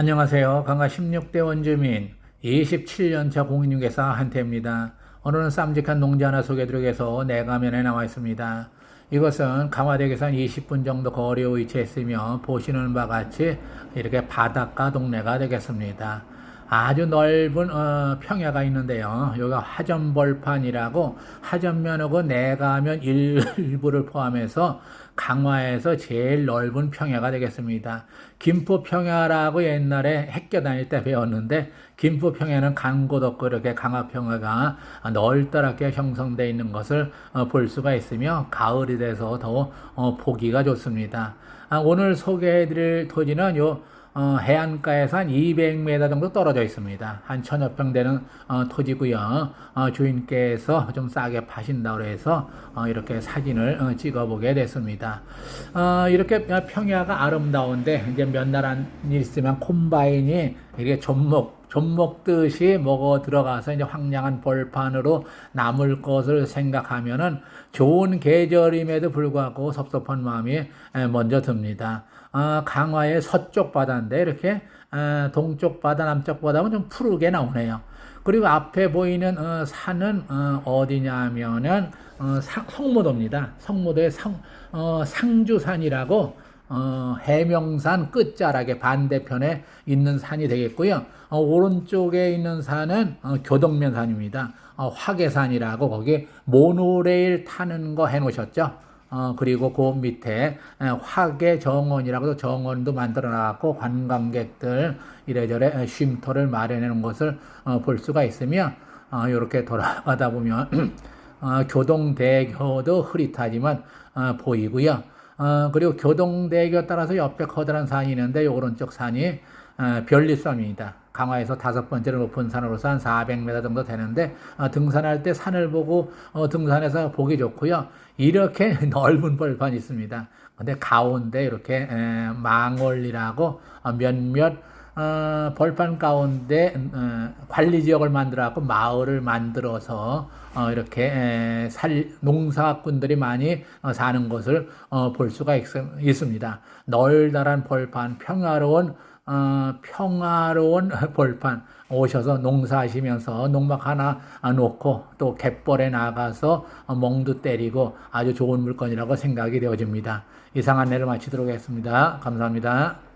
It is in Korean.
안녕하세요. 강가 16대 원주민 27년차 공인중개사 한태입니다. 오늘은 쌈직한 농자 하나 소개해드리겠서 내가면에 나와 있습니다. 이것은 강화대교에서 한 20분 정도 거리에 위치해 있으며 보시는 바와 같이 이렇게 바닷가 동네가 되겠습니다. 아주 넓은 어, 평야가 있는데요. 여기가 화전벌판이라고 화전면하고 내가면 일부를 포함해서 강화에서 제일 넓은 평야가 되겠습니다. 김포 평야라고 옛날에 핵교 다닐 때 배웠는데 김포 평야는 간곳 없고 이렇게 강화 평야가 널따랗게 형성되어 있는 것을 어, 볼 수가 있으며 가을이 돼서 더 어, 보기가 좋습니다. 아, 오늘 소개해드릴 토지는 요 어, 해안가에서 한 200m 정도 떨어져 있습니다. 한 천여 평 되는 어, 토지고요. 어, 주인께서 좀 싸게 파신다고 해서 어, 이렇게 사진을 어, 찍어보게 됐습니다. 어, 이렇게 평야가 아름다운데 이제 몇 날 안 있으면 콤바인이 이렇게 접목 좀 먹듯이 먹어 들어가서 이제 황량한 벌판으로 남을 것을 생각하면은 좋은 계절임에도 불구하고 섭섭한 마음이 에, 먼저 듭니다. 아, 강화의 서쪽 바다인데 이렇게 아, 동쪽 바다, 남쪽 바다는 좀 푸르게 나오네요. 그리고 앞에 보이는 어, 산은 어, 디냐면은 어, 상- 성모도입니다. 성모도의 상, 어, 상주산이라고 어, 해명산 끝자락의 반대편에 있는 산이 되겠고요. 어, 오른쪽에 있는 산은 어, 교동면 산입니다. 어, 화계산이라고 거기 모노레일 타는 거 해놓으셨죠. 어, 그리고 그 밑에 에, 화계 정원이라고 정원도 만들어 놨고 관광객들 이래저래 에, 쉼터를 마련해 놓은 것을 어, 볼 수가 있으며 어, 이렇게 돌아가다 보면 어, 교동대교도 흐릿하지만 어, 보이고요. 어, 그리고 교동대교 따라서 옆에 커다란 산이 있는데 이 오른쪽 산이 어, 별리섬입니다. 강화에서 다섯 번째로 높은 산으로서 한 400m 정도 되는데 어, 등산할 때 산을 보고 어, 등산해서 보기 좋고요. 이렇게 넓은 벌판이 있습니다. 근데 가운데 이렇게 에, 망월이라고 어, 몇몇 어, 벌판 가운데 어, 관리 지역을 만들어갖고 마을을 만들어서 어, 이렇게 에, 살 농사꾼들이 많이 어, 사는 것을 어, 볼 수가 있, 있습니다. 널다란 벌판, 평화로운 어, 평화로운 벌판 오셔서 농사하시면서 농막 하나 놓고 또 갯벌에 나가서 어, 멍도 때리고 아주 좋은 물건이라고 생각이 되어집니다. 이상 안내를 마치도록 하겠습니다. 감사합니다.